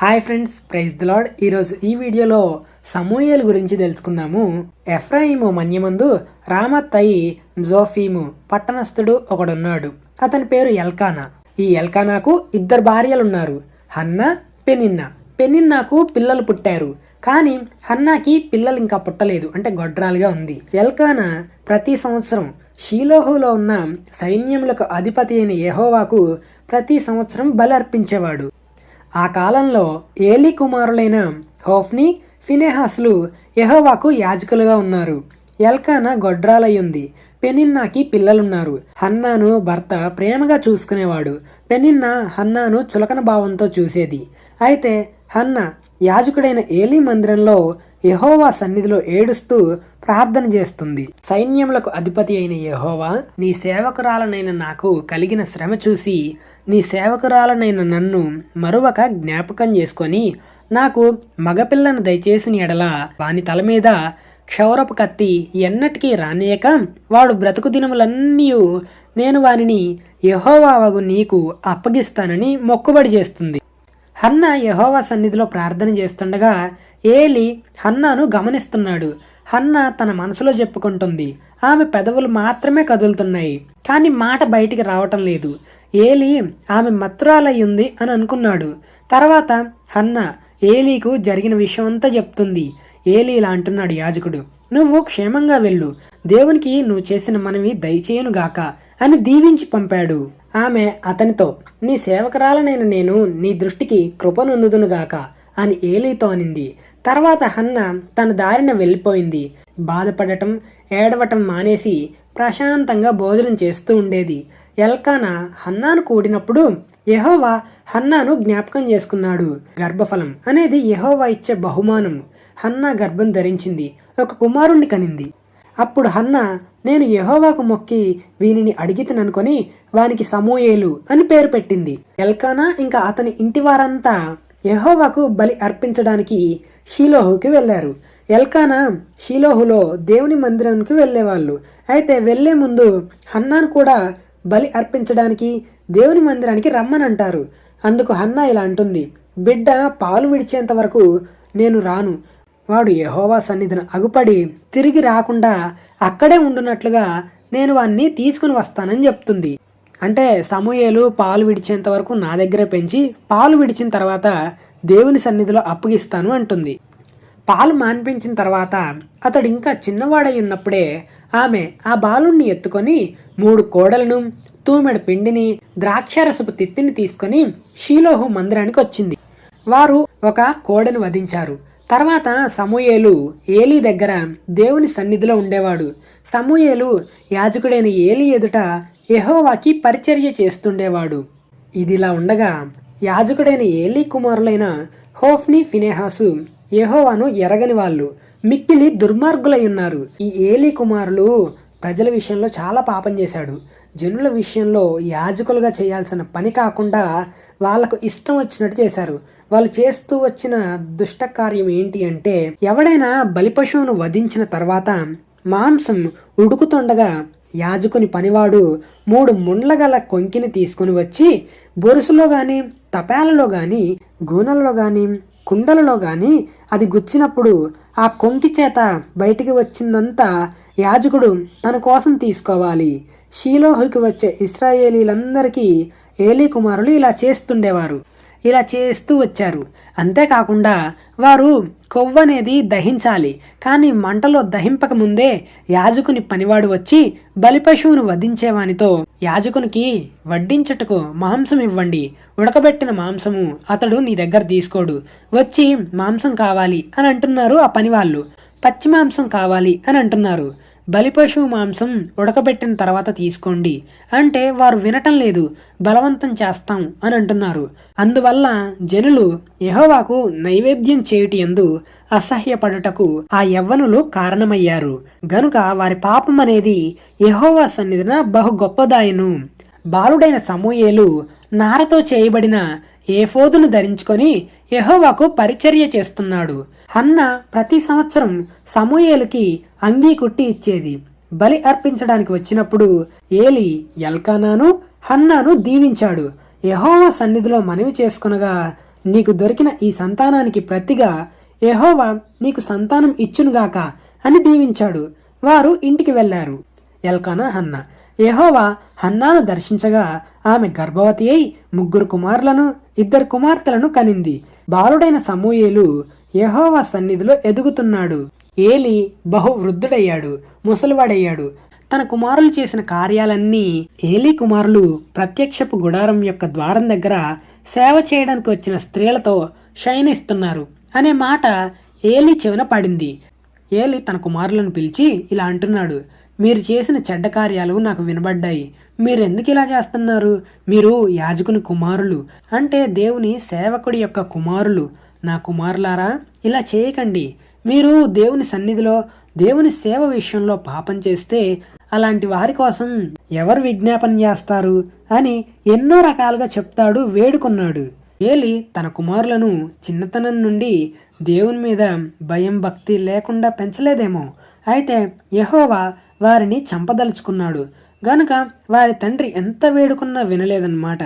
Hi friends praise the Lord ఈరోజు ఈ వీడియోలో సమూయేలు గురించి తెలుసుకుందాము. ఎఫ్రాయిము మన్యమందు రామత్తయి జోఫీము పట్టణస్థుడు ఒకడున్నాడు. అతని పేరు ఎల్కానా. ఈ ఎల్కానాకు ఇద్దరు భార్యలు ఉన్నారు హన్నా పెనిన్నా. పెనిన్నాకు పిల్లలు పుట్టారు. కానీ హన్నాకి పిల్లలు ఇంకా పుట్టలేదు. అంటే గొడ్రాలుగా ఉంది. ఎల్కానా ప్రతి సంవత్సరం షీలోహులో ఉన్న సైన్యములకు అధిపతి అయిన యహోవాకు ప్రతి సంవత్సరం బలి అర్పించేవాడు. ఆ కాలంలో ఏలీ కుమారులైన హోఫ్ని ఫినెహాస్లు యెహోవాకు యాజకులుగా ఉన్నారు. ఎల్కానా గొడ్రాలయ్యుంది. పెనిన్నాకి పిల్లలున్నారు. హన్నాను భర్త ప్రేమగా చూసుకునేవాడు. పెనిన్నా హన్నాను చులకన భావంతో చూసేది. అయితే హన్న యాజకుడైన ఏలీ మందిరంలో యహోవా సన్నిధిలో ఏడుస్తూ ప్రార్థన చేస్తుంది. సైన్యములకు అధిపతి అయిన యహోవా నీ సేవకురాలనైన నాకు కలిగిన శ్రమ చూసి నీ సేవకురాలనైన నన్ను మరొక జ్ఞాపకం చేసుకొని నాకు మగపిల్లను దయచేసిన ఎడల వాని తల మీద క్షౌరపు కత్తి ఎన్నటికీ రానియక వాడు బ్రతుకు దినములన్నీ నేను వానిని యహోవావగు నీకు అప్పగిస్తానని మొక్కుబడి చేస్తుంది. హన్న యహోవా సన్నిధిలో ప్రార్థన చేస్తుండగా ఏలి హన్నాను గమనిస్తున్నాడు. హన్న తన మనసులో చెప్పుకుంటుంది ఆమె పెదవులు మాత్రమే కదులుతున్నాయి కానీ మాట బయటికి రావటం లేదు. ఏలి ఆమె మత్రాలయ్యింది అని అనుకున్నాడు. తర్వాత హన్న ఏలీకు జరిగిన విషయం అంతా చెప్తుంది. ఏలి ఇలా అంటున్నాడు యాజకుడు నువ్వు క్షేమంగా వెళ్ళు. దేవునికి నువ్వు చేసిన మనవి దయచేయునుగాక. అని దీవించి పంపాడు. ఆమె అతనితో నీ సేవకురాలనైన నేను నీ దృష్టికి కృపనొందుదునుగాక అని ఏలీతో అనింది. తర్వాత హన్న తన దారిన వెళ్ళిపోయింది. బాధపడటం ఏడవటం మానేసి ప్రశాంతంగా భోజనం చేస్తూ ఉండేది. ఎల్కానా హన్నాను కూడినప్పుడు యహోవా హన్నాను జ్ఞాపకం చేసుకున్నాడు. గర్భఫలం అనేది యహోవా ఇచ్చే బహుమానం. హన్నా గర్భం ధరించింది. ఒక కుమారుణ్ణి కనింది. అప్పుడు హన్న నేను యహోవాకు మొక్కి వీనిని అడిగితననుకొని వానికి సమూయేలు అని పేరు పెట్టింది. ఎల్కానా ఇంకా అతని ఇంటి వారంతా యహోవాకు బలి అర్పించడానికి షీలోహుకి వెళ్ళారు. ఎల్కానా షీలోహులో దేవుని మందిరానికి వెళ్ళేవాళ్ళు. అయితే వెళ్ళే ముందు హన్నాను కూడా బలి అర్పించడానికి దేవుని మందిరానికి రమ్మని అంటారు అందుకు హన్నా ఇలా అంటుంది బిడ్డ పాలు విడిచేంత వరకు నేను రాను. వాడు యహోవా సన్నిధిని అగుపడి తిరిగి రాకుండా అక్కడే ఉండునట్లుగా నేను వాన్ని తీసుకుని వస్తానని చెప్తుంది. అంటే సమూయేలు పాలు విడిచేంత వరకు నా దగ్గరే పెంచి పాలు విడిచిన తర్వాత దేవుని సన్నిధిలో అప్పగిస్తాను అంటుంది. పాలు మాన్పించిన తర్వాత అతడు ఇంకా చిన్నవాడై ఉన్నప్పుడే ఆమె ఆ బాలుణ్ణి ఎత్తుకొని మూడు కోడలను తూమెడు పిండిని ద్రాక్షారసపు తిత్తిని తీసుకొని షీలోహు మందిరానికి వచ్చింది. వారు ఒక కోడను వధించారు. తర్వాత సమూయేలు ఏలీ దగ్గర దేవుని సన్నిధిలో ఉండేవాడు. సమూయేలు యాజకుడైన ఏలీ ఎదుట యహోవాకి పరిచర్య చేస్తుండేవాడు. ఇదిలా ఉండగా యాజకుడైన ఏలీ కుమారులైన హోఫ్ని ఫినేహాసు యహోవాను ఎరగని వాళ్ళు మిక్కిలి దుర్మార్గులై ఉన్నారు. ఈ ఏలీ కుమారులు ప్రజల విషయంలో చాలా పాపం చేశాడు. జనుల విషయంలో యాజకులుగా చేయాల్సిన పని కాకుండా వాళ్ళకు ఇష్టం వచ్చినట్టు చేశారు. వాళ్ళు చేస్తూ వచ్చిన దుష్ట కార్యం ఏంటి అంటే ఎవడైనా బలిపశువును వధించిన తర్వాత మాంసం ఉడుకుతుండగా యాజకుని పనివాడు మూడు ముండ్లగల కొంకిని తీసుకుని వచ్చి బొరుసులో గాని తపాలలో గాని గూనెల్లో గాని కుండలలో గాని అది గుచ్చినప్పుడు ఆ కొంకి చేత బయటికి వచ్చిందంతా యాజకుడు తన కోసం తీసుకోవాలి. షీలోహుకి వచ్చే ఇస్రాయేలీలందరికీ ఏలీ కుమారులు ఇలా చేస్తుండేవారు. ఇలా చేస్తూ వచ్చారు. అంతేకాకుండా వారు కొవ్వు అనేది దహించాలి. కానీ మంటలో దహింపక ముందే యాజకుని పనివాడు వచ్చి బలిపశువును వధించేవానితో యాజకునికి వడ్డించుటకు మాంసం ఇవ్వండి. ఉడకబెట్టిన మాంసము అతడు నీ దగ్గర తీసుకోడు. వచ్చి మాంసం కావాలి అని అంటున్నారు ఆ పనివాళ్ళు. పచ్చి మాంసం కావాలి అని అంటున్నారు. బలిపశువు మాంసం ఉడకబెట్టిన తర్వాత తీసుకోండి. అంటే వారు వినటం లేదు బలవంతం చేస్తాం అని అంటున్నారు. అందువల్ల జనులు యహోవాకు నైవేద్యం చేయుటి ఎందు అసహ్యపడుటకు ఆ యవ్వనులు కారణమయ్యారు. గనుక వారి పాపం అనేది యహోవా సన్నిధిన బహు గొప్పదాయను. బాలుడైన సమూయేలు నారతో చేయబడిన ఏఫోదును ధరించుకొని యహోవాకు పరిచర్య చేస్తున్నాడు. హన్న ప్రతి సంవత్సరం సమూయేలుకి అంగీ కుట్టి ఇచ్చేది. బలి అర్పించడానికి వచ్చినప్పుడు ఏలి ఎల్కానాను హన్నాను దీవించాడు. యహోవా సన్నిధిలో మనవి చేసుకునగా నీకు దొరికిన ఈ సంతానానికి ప్రతిగా యహోవా నీకు సంతానం ఇచ్చునుగాక అని దీవించాడు. వారు ఇంటికి వెళ్ళారు. ఎల్కానా హన్నా యహోవా హన్నాను దర్శించగా ఆమె గర్భవతి అయి ముగ్గురు కుమారులను ఇద్దరు కుమార్తెలను కనింది. బాలుడైన సమూయేలు యహోవా సన్నిధిలో ఎదుగుతున్నాడు. ఏలి బహు వృద్ధుడయ్యాడు ముసలివాడయ్యాడు. తన కుమారులు చేసిన కార్యాలన్నీ ఏలీ కుమారులు ప్రత్యక్షపు గుడారం యొక్క ద్వారం దగ్గర సేవ చేయడానికి వచ్చిన స్త్రీలతో శయనిస్తున్నారు అనే మాట ఏలి చెవిన పడింది. ఏలి తన కుమారులను పిలిచి ఇలా అంటున్నాడు మీరు చేసిన చెడ్డ కార్యాలు నాకు వినబడ్డాయి. మీరెందుకు ఇలా చేస్తున్నారు? మీరు యాజకుని కుమారులు. అంటే దేవుని సేవకుడి యొక్క కుమారులు. నా కుమారులారా ఇలా చేయకండి. మీరు దేవుని సన్నిధిలో దేవుని సేవ విషయంలో పాపం చేస్తే అలాంటి వారి కోసం ఎవరు విజ్ఞాపన చేస్తారు అని ఎన్నో రకాలుగా చెప్తాడు వేడుకున్నాడు. ఏలి తన కుమారులను చిన్నతనం నుండి దేవుని మీద భయం భక్తి లేకుండా పెంచలేదేమో. అయితే యహోవా వారిని చంపదలుచుకున్నాడు. గనుక వారి తండ్రి ఎంత వేడుకున్నా వినలేదన్నమాట.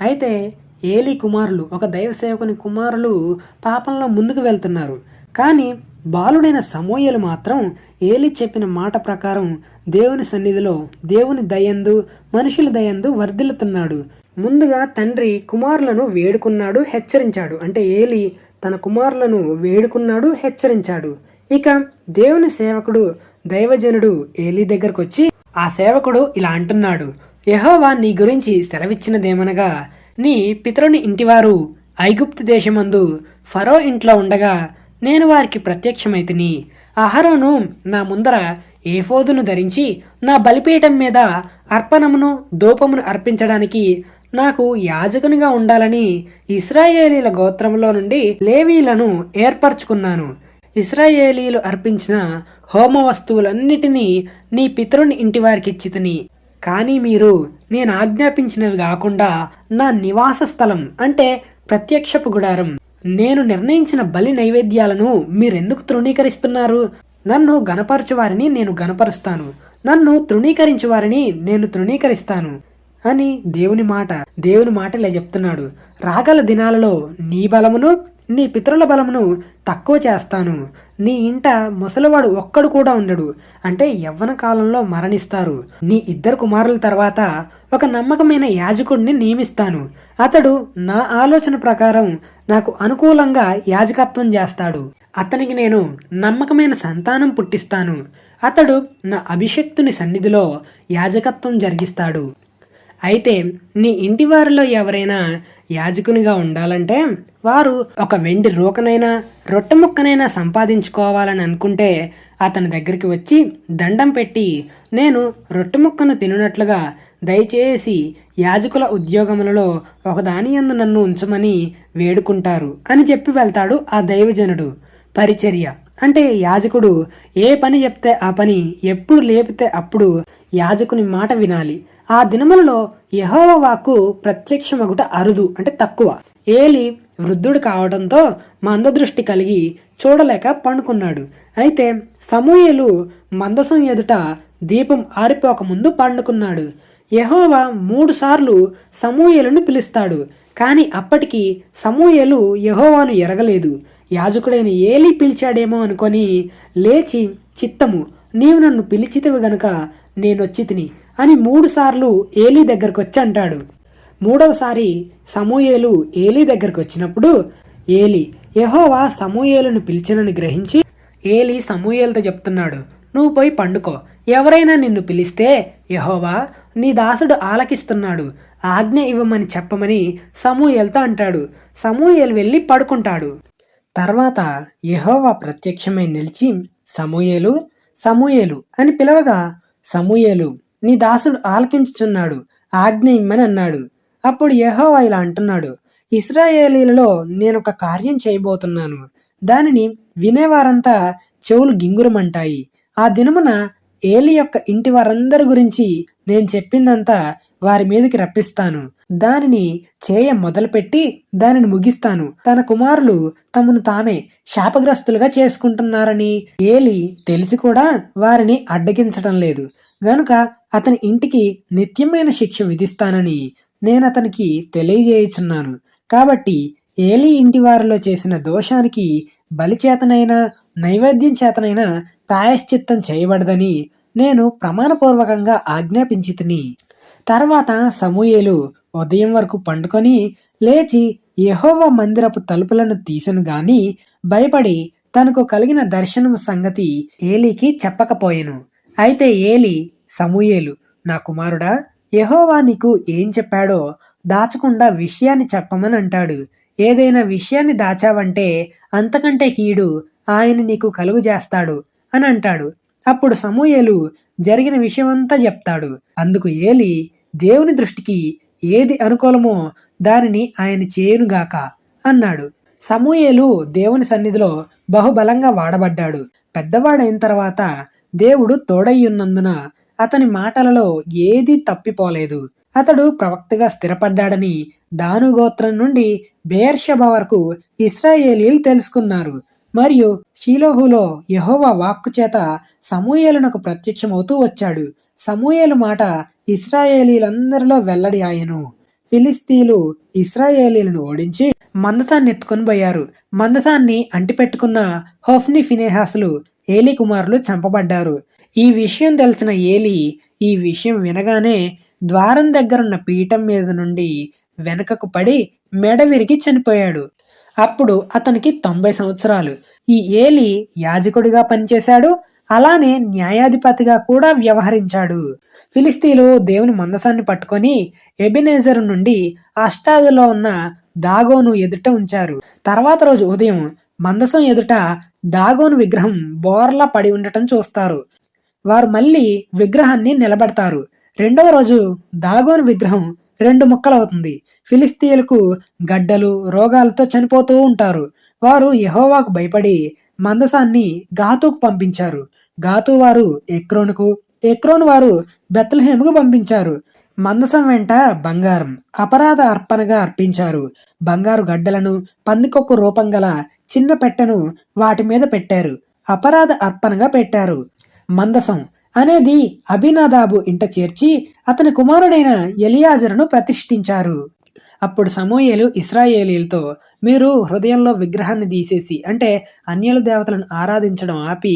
అయితే ఏలి కుమారులు ఒక దైవ సేవకుని కుమారులు పాపంలో ముందుకు వెళ్తున్నారు. కానీ బాలుడైన సమూయలు మాత్రం ఏలి చెప్పిన మాట ప్రకారం దేవుని సన్నిధిలో దేవుని దయందు మనుషుల దయందు వర్ధిల్లుతున్నాడు. ముందుగా తండ్రి కుమారులను వేడుకున్నాడు హెచ్చరించాడు. అంటే ఏలి తన కుమారులను వేడుకున్నాడు హెచ్చరించాడు. ఇక దేవుని సేవకుడు దైవజనుడు ఏలీ దగ్గరకు వచ్చి ఆ సేవకుడు ఇలా అంటున్నాడు యహోవా నీ గురించి సెలవిచ్చినదేమనగా నీ పితరుని ఇంటివారు ఐగుప్తు దేశమందు ఫరో ఇంట్లో ఉండగా నేను వారికి ప్రత్యక్షమైతిని. అహరోను నా ముందర ఏఫోదును ధరించి నా బలిపీఠం మీద అర్పణమును దూపమును అర్పించడానికి నాకు యాజకునిగా ఉండాలని ఇస్రాయేలీల గోత్రంలో నుండి లేవీలను ఏర్పరచుకున్నాను. ఇస్రాయేలీలు అర్పించిన హోమ వస్తువులన్నిటినీ నీ పితరుని ఇంటి వారికి ఇచ్చితిని కానీ మీరు నేను ఆజ్ఞాపించినవి కాకుండా నా నివాస స్థలం అంటే ప్రత్యక్షపు గుడారం. నేను నిర్ణయించిన బలి నైవేద్యాలను మీరెందుకు తృణీకరిస్తున్నారు? నన్ను గనపరచు వారిని నేను గనపరుస్తాను నన్ను తృణీకరించు వారిని నేను తృణీకరిస్తాను. అని దేవుని మాట దేవుని మాట ఇలా చెప్తున్నాడు. రాగల దినాలలో నీ బలమును నీ పితరుల బలమును తక్కువ చేస్తాను. నీ ఇంట ముసలివాడు ఒక్కడు కూడా ఉండడు. అంటే యవ్వన కాలంలో మరణిస్తారు. నీ ఇద్దరు కుమారుల తర్వాత ఒక నమ్మకమైన యాజకుడిని నియమిస్తాను. అతడు నా ఆలోచన ప్రకారం నాకు అనుకూలంగా యాజకత్వం చేస్తాడు. అతనికి నేను నమ్మకమైన సంతానం పుట్టిస్తాను. అతడు నా అభిషక్తుని సన్నిధిలో యాజకత్వం జరిగిస్తాడు. అయితే నీ ఇంటి వారిలో ఎవరైనా యాజకునిగా ఉండాలంటే వారు ఒక వెండి రూకనైనా రొట్టె ముక్కనైనా సంపాదించుకోవాలని అనుకుంటే అతని దగ్గరికి వచ్చి దండం పెట్టి నేను రొట్టె ముక్కను తినున్నట్లుగా దయచేసి యాజకుల ఉద్యోగములలో ఒకదాని యందు నన్ను ఉంచమని వేడుకుంటారు అని చెప్పి వెళ్తాడు ఆ దైవజనుడు. పరిచర్య. అంటే యాజకుడు ఏ పని చెప్తే ఆ పని ఎప్పుడు లేపితే అప్పుడు యాజకుని మాట వినాలి. ఆ దినములలో యహోవ వాక్కు ప్రత్యక్షమగుట అరుదు అంటే తక్కువ. ఏలి వృద్ధుడు కావడంతో మందదృష్టి కలిగి చూడలేక పండుకున్నాడు. అయితే సమూయలు మందసం ఎదుట దీపం ఆరిపోక ముందు పండుకున్నాడు. యహోవా మూడు సార్లు పిలుస్తాడు కానీ అప్పటికి సమూయలు యహోవాను ఎరగలేదు. యాజకుడైన ఏలి పిలిచాడేమో అనుకొని లేచి చిత్తము నీవు నన్ను పిలిచితివి గనుక నేనొచ్చి తిని అని మూడుసార్లు ఏలీ దగ్గరకు వచ్చి అంటాడు. మూడవసారి సమూయేలు ఏలీ దగ్గరకు వచ్చినప్పుడు ఏలి యహోవా సమూయేలును పిలిచినని గ్రహించి ఏలి సమూయేలతో చెప్తున్నాడు నువ్వు పోయి పండుకో. ఎవరైనా నిన్ను పిలిస్తే యహోవా నీ దాసుడు ఆలకిస్తున్నాడు. ఆజ్ఞ ఇవ్వమని చెప్పమని సమూయేలుతో అంటాడు. సమూయేలు వెళ్ళి పడుకుంటాడు. తర్వాత యహోవా ప్రత్యక్షమై నిలిచి సమూయేలు సమూయేలు అని పిలవగా సమూయేలు నీ దాసుడు ఆలకించుచున్నాడు ఆజ్ఞ ఇమ్మని అన్నాడు. అప్పుడు యహోవా ఇలా అంటున్నాడు ఇస్రాయేలీలలో నేను ఒక కార్యం చేయబోతున్నాను. దానిని వినేవారంతా చెవులు గింగురమంటాయి. ఆ దినమున ఏలి యొక్క ఇంటి వారందరి గురించి నేను చెప్పిందంతా వారి మీదకి రప్పిస్తాను. దానిని చేయ మొదలుపెట్టి దానిని ముగిస్తాను. తన కుమారులు తమను తామే శాపగ్రస్తులుగా చేసుకుంటున్నారని ఏలి తెలిసి కూడా వారిని అడ్డగించడం లేదు. గనుక అతని ఇంటికి నిత్యమైన శిక్ష విధిస్తానని నేను అతనికి తెలియజేయుచున్నాను. కాబట్టి ఏలి ఇంటి వారిలో చేసిన దోషానికి బలిచేతనైనా నైవేద్యం చేతనైనా ప్రాయశ్చిత్తం చేయబడదని నేను ప్రమాణపూర్వకంగా ఆజ్ఞాపించితిని. తర్వాత సమూయేలు ఉదయం వరకు పండుకొని లేచి యహోవ మందిరపు తలుపులను తీసను గాని భయపడి తనకు కలిగిన దర్శనం సంగతి ఏలీకి చెప్పకపోయెను. అయితే ఏలి సమూయేలు నా కుమారుడా యహోవా నీకు ఏం చెప్పాడో దాచకుండా విషయాన్ని చెప్పమని అంటాడు. ఏదైనా విషయాన్ని దాచావంటే అంతకంటే కీడు ఆయన నీకు కలుగు చేస్తాడు అని అంటాడు. అప్పుడు సమూయేలు జరిగిన విషయమంతా చెప్తాడు. అందుకు ఏలి దేవుని దృష్టికి ఏది అనుకూలమో దానిని ఆయన చేయనుగాక అన్నాడు. సమూయేలు దేవుని సన్నిధిలో బహుబలంగా వాడబడ్డాడు. పెద్దవాడైన తర్వాత దేవుడు తోడయ్యున్నందున అతని మాటలలో ఏదీ తప్పిపోలేదు. అతడు ప్రవక్తగా స్థిరపడ్డాడని దానుగోత్రం నుండి బేర్షబ వరకు ఇస్రాయేలీలు తెలుసుకున్నారు. మరియు షీలోహులో యహోవా వాక్కు చేత సమూయేలునకు ప్రత్యక్షమవుతూ వచ్చాడు. సమూయేలు మాట ఇస్రాయేలీలందరిలో వెల్లడి ఆయను. ఫిలిస్తీలు ఇస్రాయేలీలను ఓడించి మందసాన్ని ఎత్తుకొని పోయారు. మందసాన్ని అంటిపెట్టుకున్న హోఫ్ని ఫినేహాసులు ఏలి కుమారులు చంపబడ్డారు. ఈ విషయం తెలిసిన ఏలి ఈ విషయం వినగానే ద్వారం దగ్గరున్న పీఠం మీద నుండి వెనకకు పడి మెడ విరిగి చనిపోయాడు. అప్పుడు అతనికి తొంభై సంవత్సరాలు. ఈ ఏలి యాజకుడిగా పనిచేశాడు. అలానే న్యాయాధిపతిగా కూడా వ్యవహరించాడు. ఫిలిస్తీలు దేవుని మందసాన్ని పట్టుకొని ఎబినేజర్ నుండి అష్టాదులో ఉన్న దాగోను ఎదుట ఉంచారు. తర్వాత రోజు ఉదయం మందసం ఎదుట దాగోను విగ్రహం బోర్లా పడి ఉండటం చూస్తారు. వారు మళ్ళీ విగ్రహాన్ని నిలబెడతారు. రెండవ రోజు దాగోను విగ్రహం రెండు ముక్కలవుతుంది. ఫిలిస్తీన్లకు గడ్డలు రోగాలతో చనిపోతూ ఉంటారు. వారు యహోవాకు భయపడి మందసాన్ని గాతుకు పంపించారు. గాతు వారు ఎక్రోనుకు ఎక్రోన్ వారు బెత్లహేముకు పంపించారు. మందసం వెంట బంగారం అపరాధ అర్పణగా అర్పించారు. బంగారు గడ్డలను పందికొక్కు రూపం గల చిన్న పెట్టెను వాటి మీద పెట్టారు. అపరాధ అర్పణగా పెట్టారు. మందసం అనేది అభినాదాబు ఇంట చేర్చి అతని కుమారుడైన ఎలియాజరును ప్రతిష్ఠించారు. అప్పుడు సమూయేలు ఇస్రాయేలీలతో మీరు హృదయంలో విగ్రహాన్ని తీసేసి అంటే అన్యుల దేవతలను ఆరాధించడం ఆపి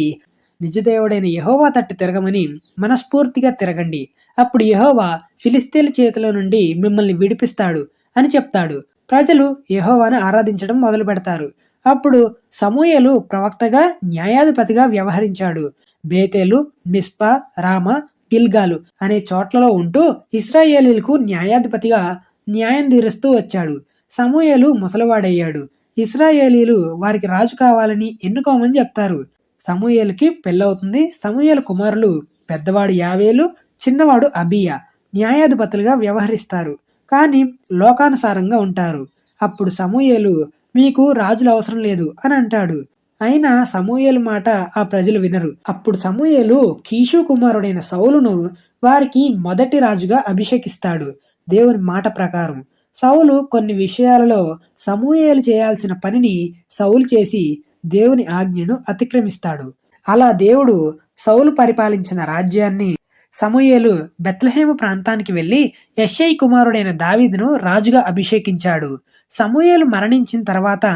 నిజదేవుడైన యహోవా తట్టు తిరగమని మనస్ఫూర్తిగా తిరగండి. అప్పుడు యహోవా ఫిలిస్తీన్ల చేతిలో నుండి మిమ్మల్ని విడిపిస్తాడు అని చెప్తాడు. ప్రజలు యహోవాను ఆరాధించడం మొదలు పెడతారు. అప్పుడు సమూయలు ప్రవక్తగా న్యాయాధిపతిగా వ్యవహరించాడు. బేతేలు మిస్పా రామ గిల్గాలు అనే చోట్లలో ఉంటూ ఇస్రాయేలీలకు న్యాయాధిపతిగా న్యాయం తీరుస్తూ వచ్చాడు. సమూయలు ముసలివాడయ్యాడు. ఇస్రాయేలీలు వారికి రాజు కావాలని ఎన్నుకోమని చెప్తారు. సమూయలకి పెళ్ళవుతుంది. సమూయల కుమారులు పెద్దవాడు యావేలు చిన్నవాడు అబియా న్యాయాధిపతులుగా వ్యవహరిస్తారు కానీ లోకానుసారంగా ఉంటారు. అప్పుడు సమూయేలు మీకు రాజులు అవసరం లేదు అని అంటాడు. అయినా సమూయేలు మాట ఆ ప్రజలు వినరు. అప్పుడు సమూయేలు కీషు కుమారుడైన సౌలును వారికి మొదటి రాజుగా అభిషేకిస్తాడు. దేవుని మాట ప్రకారం సౌలు కొన్ని విషయాలలో సమూయేలు చేయాల్సిన పనిని సౌలు చేసి దేవుని ఆజ్ఞను అతిక్రమిస్తాడు. అలా దేవుడు సౌలు పరిపాలించిన రాజ్యాన్ని సమూయేలు బెత్లహేము ప్రాంతానికి వెళ్ళి యశ్ఐ కుమారుడైన దావీదును రాజుగా అభిషేకించాడు. సమూయేలు మరణించిన తర్వాత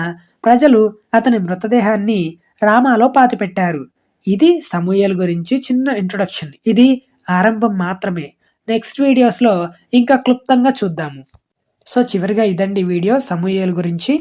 ప్రజలు అతని మృతదేహాన్ని రామాలో పాతిపెట్టారు. ఇది సమూయేలు గురించి చిన్న ఇంట్రొడక్షన్ ఇది ఆరంభం మాత్రమే. నెక్స్ట్ వీడియోస్లో ఇంకా క్లుప్తంగా చూద్దాము. సో చివరిగా ఇదండి వీడియో సమూయేలు గురించి.